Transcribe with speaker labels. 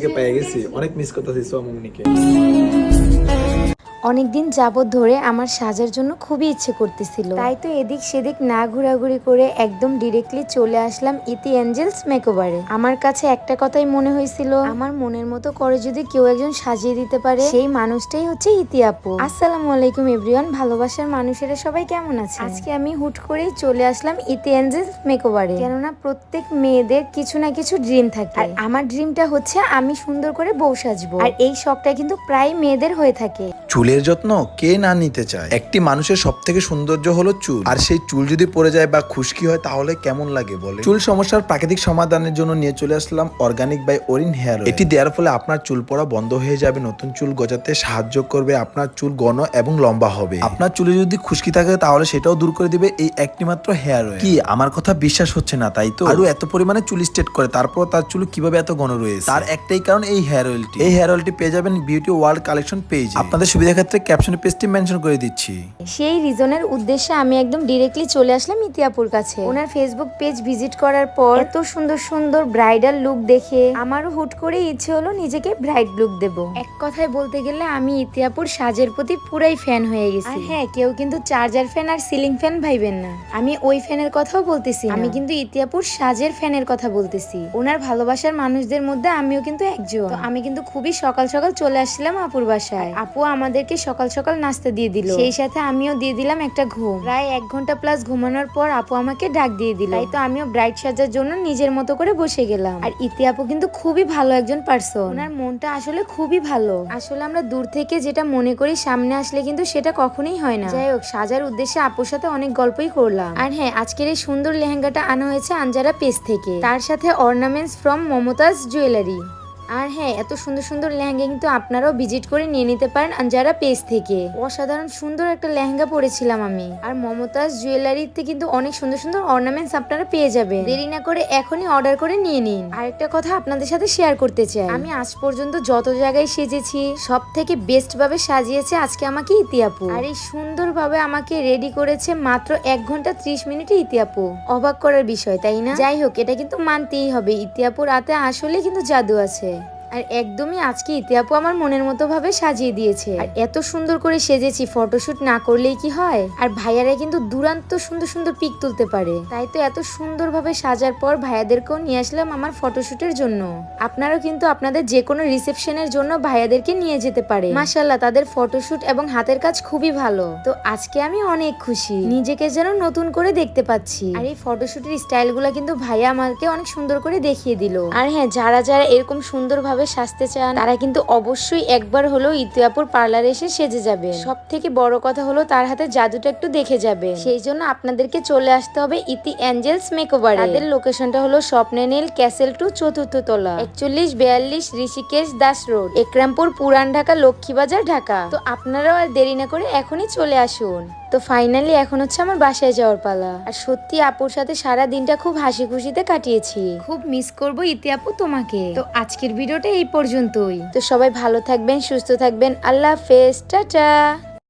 Speaker 1: সোয়ামনিকে পেয়ে গেছি অনেক মিস করতেছি সোয়ামনিকে
Speaker 2: অনেকদিন যাবৎ ধরে আমার সাজার জন্য খুবই ইচ্ছে করতেছিল। তাই তো এদিক সেদিক না ঘোরাঘুরি করে একদম ডিরেক্টলি চলে আসলাম ইতি অ্যাঞ্জেলস মেকওভারে আমার কাছে একটা কথাই মনে হয়েছিল আমার মনের মতো করে যদি কেউ একজন সাজিয়ে দিতে পারে সেই মানুষটাই হচ্ছে ইতি আপু। আসসালামু আলাইকুম এভরিওয়ান ভালোবাসার মানুষেরা সবাই কেমন আছে আজকে আমি হুট করেই চলে আসলাম ইতি অ্যাঞ্জেলস মেকওভারে কেননা প্রত্যেক মেয়েদের কিছু না কিছু ড্রিম থাকে। আর আমার ড্রিমটা হচ্ছে আমি সুন্দর করে বউ সাজবো। আর এই শখটা কিন্তু প্রায় মেয়েদের হয়ে থাকে।
Speaker 3: চুলের যত্ন কে না নিতে চায়? একটি মানুষের সব থেকে সৌন্দর্য হলো চুল। আর সেই চুল যদি পড়ে যায় বা খুশকি হয়, তাহলে কেমন লাগে বলে চুল সমস্যার প্রাকৃতিক সমাধানের জন্য নিয়ে চলে আসলাম অর্গানিক বাই অরিন হেয়ার এটি দেওয়ার ফলে আপনার চুল পড়া বন্ধ হয়ে যাবে, নতুন চুল গজাতে সাহায্য করবে, আপনার চুল ঘন এবং লম্বা হবে। আপনার চুলে যদি খুশকি থাকে, তাহলে সেটাও দূর করে দিবে এই একটি মাত্র হেয়ার কি, আমার কথা বিশ্বাস হচ্ছে না, তাই তো? আরও এত পরিমাণে চুল স্টেট করে তারপর তার চুল কীভাবে এত ঘন রয়েছে? তার একটাই কারণ এই হেয়ার অয়েলটি। এই হেয়ার অয়েলটি পেয়ে যাবেন বিউটি ওয়ার্ল্ড কালেকশন পেজ। আপনাদের সুবিধা ক্ষেত্রে ক্যাপশনে পেজটি মেনশন করে দিচ্ছি।
Speaker 2: সেই রিজনের উদ্দেশ্যে আমি একদম ডিরেক্টলি চলে আসলাম ইতিয়াপুর কাছে। ওনার ফেসবুক পেজ ভিজিট করার পর এত সুন্দর সুন্দর ব্রাইডাল লুক দেখে আমারও হুট করে ইচ্ছে হলো নিজেকে ব্রাইড লুক দেব। এক কথায় বলতে গেলে আমি ইতিয়াপুর সাজের প্রতি পুরাই ফ্যান হয়ে গেছি। হ্যাঁ কেউ কিন্তু চার্জার ফ্যান আর সিলিং ফ্যান ভাইবেন না। আমি ওই ফ্যানের কথাও বলতেছি আমি কিন্তু ইতিয়াপুর সাজের ফ্যানের কথা বলতেছি। ওনার ভালোবাসার মানুষদের মধ্যে আমিও কিন্তু একজন। আমি কিন্তু খুবই সকাল সকাল চলে আসছিলাম আপুর বাসায়। আপু আমাদেরকে সকাল সকাল নাস্তা দিয়ে দিল। সেই সাথে আমিও দিয়ে দিলাম একটা ঘুম। প্রায় এক ঘণ্টা প্লাস ঘুমানোর পর আপু আমাকে ডাক দিয়ে দিল। তাই তো আমিও ব্রাইট সাজার জন্য নিজের মতো করে বসে গেলাম। আর ইতি আপু কিন্তু খুবই ভালো একজন পার্সন ওনার মনটা আসলে খুবই ভালো। আসলে আমরা দূর থেকে যেটা মনে করি সামনে আসলে কিন্তু সেটা কখনোই হয় না। যাই হোক সাজার উদ্দেশ্যে আপুর সাথে অনেক গল্পই করলাম। আর হ্যাঁ আজকের এই সুন্দর লেহেঙ্গাটা আনা হয়েছে আঞ্জারা পেজ থেকে। তার সাথে অর্নামেন্টস ফ্রম মমতাজ জুয়েলারি আর হ্যাঁ এত সুন্দর সুন্দর লেহেঙ্গা কিন্তু আপনারাও ভিজিট করে নিয়ে নিতে পারেন আঞ্জারা পেজ থেকে। অসাধারণ সুন্দর একটা লেহেঙ্গা পরেছিলাম আমি। আর মমতাজ জুয়েলারিতে কিন্তু অনেক সুন্দর সুন্দর অর্নামেন্টস আপনারা পেয়ে যাবেন। দেরি না করে এখনই অর্ডার করে নিয়ে নিন। আরেকটা কথা আপনাদের সাথে শেয়ার করতে চাই। আমি আজ পর্যন্ত যত জায়গায় সেজেছি সব থেকে বেস্ট ভাবে সাজিয়েছে আজকে আমাকে ইতিয়াপু। আর এই সুন্দর ভাবে আমাকে রেডি করেছে মাত্র এক ঘণ্টা ত্রিশ মিনিটে ইতিয়াপু। অবাক করার বিষয়, তাই না? যাই হোক, এটা কিন্তু মানতেই হবে। ইতিয়াপুর রাতে আসলে কিন্তু জাদু আছে। আর একদমই আজকে ইতিহাপু আমার মনের মতো ভাবে সাজিয়ে দিয়েছে। আর এত সুন্দর করে সেজেছি ফটোশুট না করলেই কি হয়? আর ভাইয়ারা কিন্তু দুরান্ত সুন্দর সুন্দর পিক তুলতে পারে। তাই তো এত সুন্দর ভাবে সাজার পর ভাইয়াদেরকেও নিয়ে আসলাম আমার ফটোশুটের জন্য। আপনারাও কিন্তু আপনাদের যে কোনো রিসেপশনের জন্য ভাইয়াদেরকে নিয়ে যেতে পারে। মাসাল্লাহ তাদের ফটোশুট এবং হাতের কাজ খুবই ভালো। তো আজকে আমি অনেক খুশি। নিজেকে যেন নতুন করে দেখতে পাচ্ছি। আর এই ফটোশুটের স্টাইলগুলো কিন্তু ভাইয়া আমাকে অনেক সুন্দর করে দেখিয়ে দিল। আর হ্যাঁ যারা যারা এরকম সুন্দরভাবে সাজতে চান, তারা কিন্তু অবশ্যই একবার হলেও ইতিয়াপুর পার্লারে এসে সেজে যাবে সব থেকে বড় কথা হলো তার হাতে জাদুটা একটু দেখে যাবে সেই জন্য আপনাদেরকে চলে আসতে হবে ইতি অ্যাঞ্জেলস মেকওভার। তাদের লোকেশনটা হলো স্বপ্নেনীল ক্যাসেল টু চতুর্থ তলা, একচল্লিশ বিয়াল্লিশ ঋষিকেশ দাস রোড, একরামপুর পুরান ঢাকা, লক্ষ্মীবাজার, ঢাকা। তো আপনারাও আর দেরি না করে এখনই চলে আসুন। তো ফাইনালি এখন হচ্ছে আমার বাসায় যাওয়ার পালা। আর সত্যি আপুর সাথে সারা দিনটা খুব হাসি খুশিতে কাটিয়েছি। খুব মিস করব ইতি আপু তোমাকে। তো আজকের ভিডিওটা এই পর্যন্তই। তো সবাই ভালো থাকবেন সুস্থ থাকবেন। আল্লাহ হাফেজ টাটা।